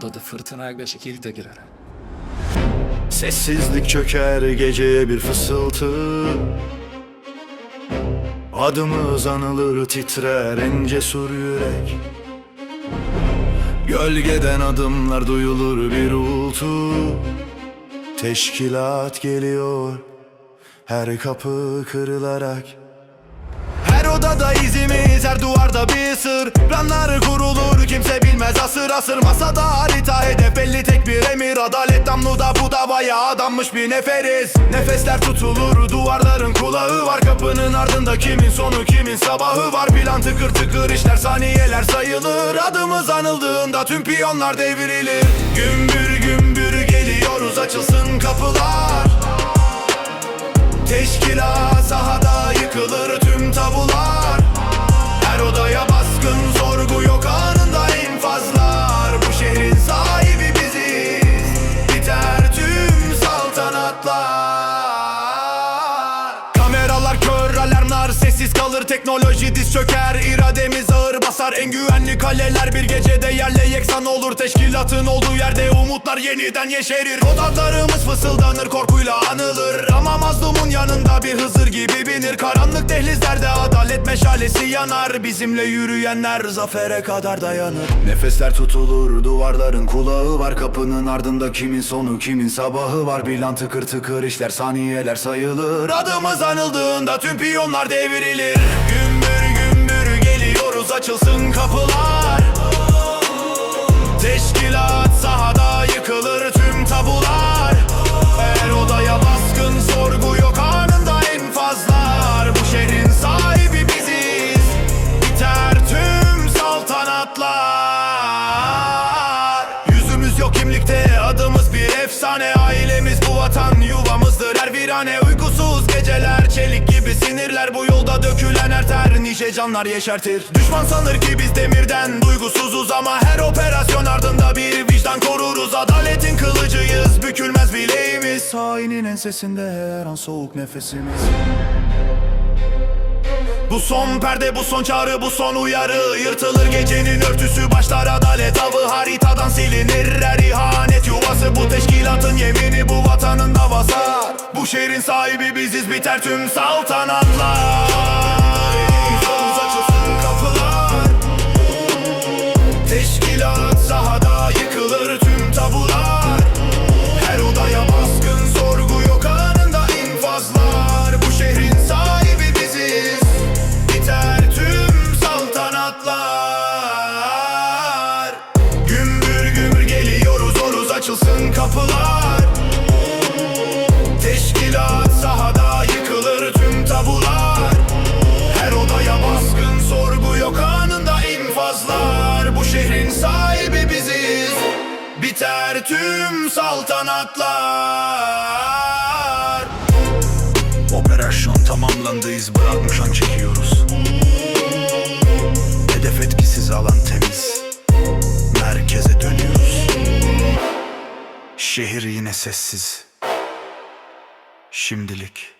Odada fırtınayla şekil de girer. Sessizlik çöker geceye bir fısıltı. Adımız anılır titrer en cesur yürek. Gölgeden adımlar duyulur bir uğultu. Teşkilat geliyor her kapı kırılarak. Her odada izimiz, her duvarda bir sır. Planları kurulur, bilmez asır asır Masada harita, hedef belli tek bir emir Adalet. Damluda bu davaya adanmış bir neferiz. Nefesler tutulur, duvarların kulağı var. Kapının ardında kimin sonu, kimin sabahı var. Plan tıkır tıkır işler, saniyeler sayılır. Adımız anıldığında tüm piyonlar devrilir. Gümbür gümbür geliyoruz, açılsın kapılar. Teşkilat sahada yıkılır tüm tabular. Her odaya Teknoloji diz çöker irademiz ağır basar. En güvenli kaleler bir gecede yerle yeksan olur. Teşkilatın olduğu yerde umutlar yeniden yeşerir. Odatlarımız fısıldanır yanında bir hızır gibi binir. Karanlık dehlizlerde adalet meşalesi yanar. Bizimle yürüyenler zafere kadar dayanır. Nefesler tutulur duvarların kulağı var. Kapının ardında kimin sonu kimin sabahı var. Bilan tıkır tıkır işler saniyeler sayılır. Adımız anıldığında tüm piyonlar devrilir. Gümbür gümbür geliyoruz açılsın kapılar vatan yuvamızdır. Her virane Uykusuz geceler çelik gibi sinirler. Bu yolda dökülen her ter nice canlar yeşertir. Düşman sanır ki biz demirden duygusuzuz Ama her operasyon ardında bir vicdan koruruz. Adaletin kılıcıyız bükülmez bileğimiz. Hainin ensesinde her an soğuk nefesimiz. Bu son perde, bu son çağrı, bu son uyarı. Yırtılır gecenin örtüsü, başlar adalet avı. Haritadan silinir her ihanet yuvası. Bu teşkilatın yemini, bu davası Bu şehrin sahibi biziz, biter tüm saltanatlar. Açılsın kapılar. Teşkilat sahada yıkılır tüm tabular. Her odaya baskın sorgu yok anında infazlar. Bu şehrin sahibi biziz Biter tüm saltanatlar. Gümbür gümbür geliyoruz oruz açılsın kapılar Tüm saltanatlar. Operasyon tamamlandı iz bırakmış an çekiyoruz. Hedef etkisiz alan temiz. Merkeze dönüyoruz. Şehir yine sessiz. Şimdilik